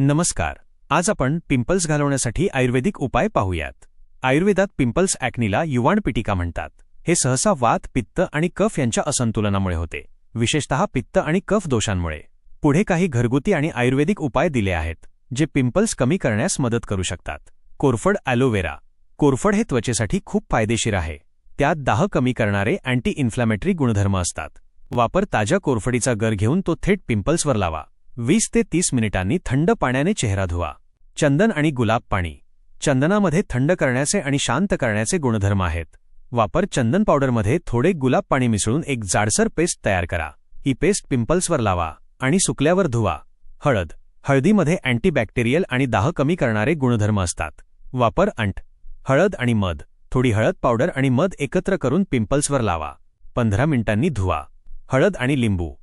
नमस्कार. आज आपण पिंपल्स घालवण्यासाठी आयुर्वेदिक उपाय पाहूयात. आयुर्वेदात पिंपल्स ॲक्नीला युवाणपिटिका म्हणतात. हे सहसा वात पित्त आणि कफ यांच्या असंतुलनामुळे होते. विशेषतः पित्त आणि कफ दोषांमुळे. पुढे काही घरगुती आणि आयुर्वेदिक उपाय दिले आहेत जे पिंपल्स कमी करण्यास मदत करू शकतात. कोरफड ॲलोवेरा कोरफड हे त्वचेसाठी खूप फायदेशीर आहे. त्यात दाह कमी करणारे अँटी इन्फ्लॅमेटरी गुणधर्म असतात. वापर ताज्या कोरफडीचा गर घेऊन तो थेट पिंपल्सवर लावा. वीस ते तीस मिनिटांनी थंड पाण्याने चेहरा धुवा. चंदन आणि गुलाब पाणी. चंदनामध्ये थंड करण्याचे आणि शांत करण्याचे गुणधर्म आहेत. वापर चंदन पावडरमध्ये थोडे गुलाब पाणी मिसळून एक जाडसर पेस्ट तयार करा. ही पेस्ट पिंपल्सवर लावा आणि सुकल्यावर धुवा. हळद. हळदीमध्ये अँटीबॅक्टेरियल आणि दाह कमी करणारे गुणधर्म असतात. वापर अंट. हळद आणि मध. थोडी हळद पावडर आणि मध एकत्र करून पिंपल्सवर लावा. पंधरा मिनिटांनी धुवा. हळद आणि लिंबू.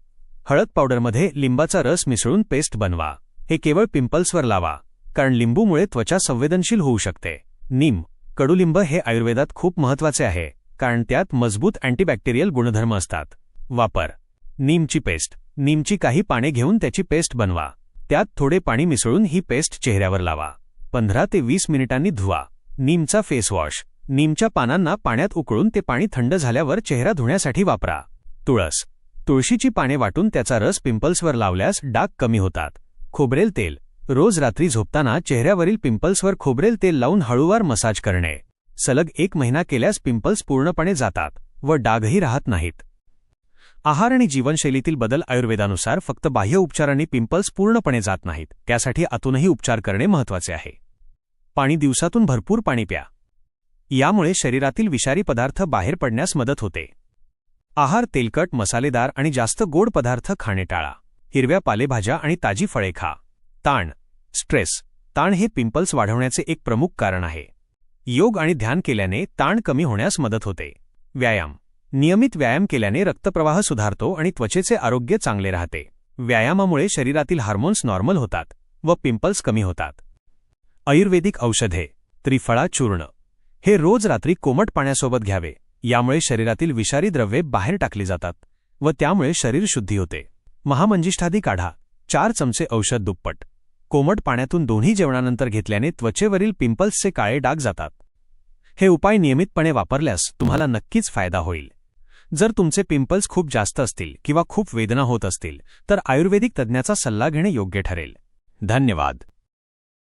हळद पावडरमध्ये लिंबाचा रस मिसळून पेस्ट बनवा. हे केवळ पिंपल्सवर लावा कारण लिंबूमुळे त्वचा संवेदनशील होऊ शकते. नीम कडुलिंब हे आयुर्वेदात खूप महत्त्वाचे आहे कारण त्यात मजबूत अँटीबॅक्टेरियल गुणधर्म असतात. वापर. नीमची पेस्ट. नीमची काही पाने घेऊन त्याची पेस्ट बनवा. त्यात थोडे पाणी मिसळून ही पेस्ट चेहऱ्यावर लावा. पंधरा ते वीस मिनिटांनी धुवा. नीमचा फेस वॉश. नीमच्या पानांना पाण्यात उकळून ते पाणी थंड झाल्यावर चेहरा धुण्यासाठी वापरा. तुळस. तुळशीची पाने वाटून त्याचा रस पिंपल्सवर लावल्यास डाग कमी होतात. खोबरेल तेल. रोज रात्री झोपताना चेहऱ्यावरील पिंपल्सवर खोबरेल तेल लावून हळूवार मसाज करणे. सलग एक महिना केल्यास पिंपल्स पूर्णपणे जातात व डागही राहत नाहीत. आहार आणि जीवनशैलीतील बदल आयुर्वेदानुसार फक्त बाह्य उपचारांनी पिंपल्स पूर्णपणे जात नाहीत. त्यासाठी आतूनही उपचार करणे महत्त्वाचे आहे. पाणी दिवसातून भरपूर पाणी प्या. यामुळे शरीरातील विषारी पदार्थ बाहेर पडण्यास मदत होते. आहार तेलकट मसालेदार आणि जास्त गोड पदार्थ खाणे टाळा. हिरव्या पालेभाज्या आणि ताजी फळे खा. ताण. स्ट्रेस. ताण हे पिंपल्स वाढवण्याचे एक प्रमुख कारण आहे. योग आणि ध्यान केल्याने ताण कमी होण्यास मदत होते. व्यायाम. नियमित व्यायाम केल्याने रक्तप्रवाह सुधारतो आणि त्वचेचे आरोग्य चांगले राहते. व्यायामामुळे शरीरातील हार्मोन्स नॉर्मल होतात व पिंपल्स कमी होतात. आयुर्वेदिक औषधे. त्रिफळा चूर्ण हे रोज रात्री कोमट पाण्यासोबत घ्यावे. यामुळे शरीरातील विषारी द्रव्ये बाहेर टाकली जातात व त्यामुळे शरीर शुद्धी होते. महामंजिष्ठादी काढा. चार चमचे औषध दुप्पट. कोमट पाण्यातून दोन्ही जेवणानंतर घेतल्याने त्वचेवरील पिंपल्सचे काळे डाग जातात. हे उपाय नियमितपणे वापरल्यास तुम्हाला नक्कीच फायदा होईल. जर तुमचे पिंपल्स खूप जास्त असतील किंवा खूप वेदना होत असतील तर आयुर्वेदिक तज्ज्ञाचा सल्ला घेणे योग्य ठरेल. धन्यवाद.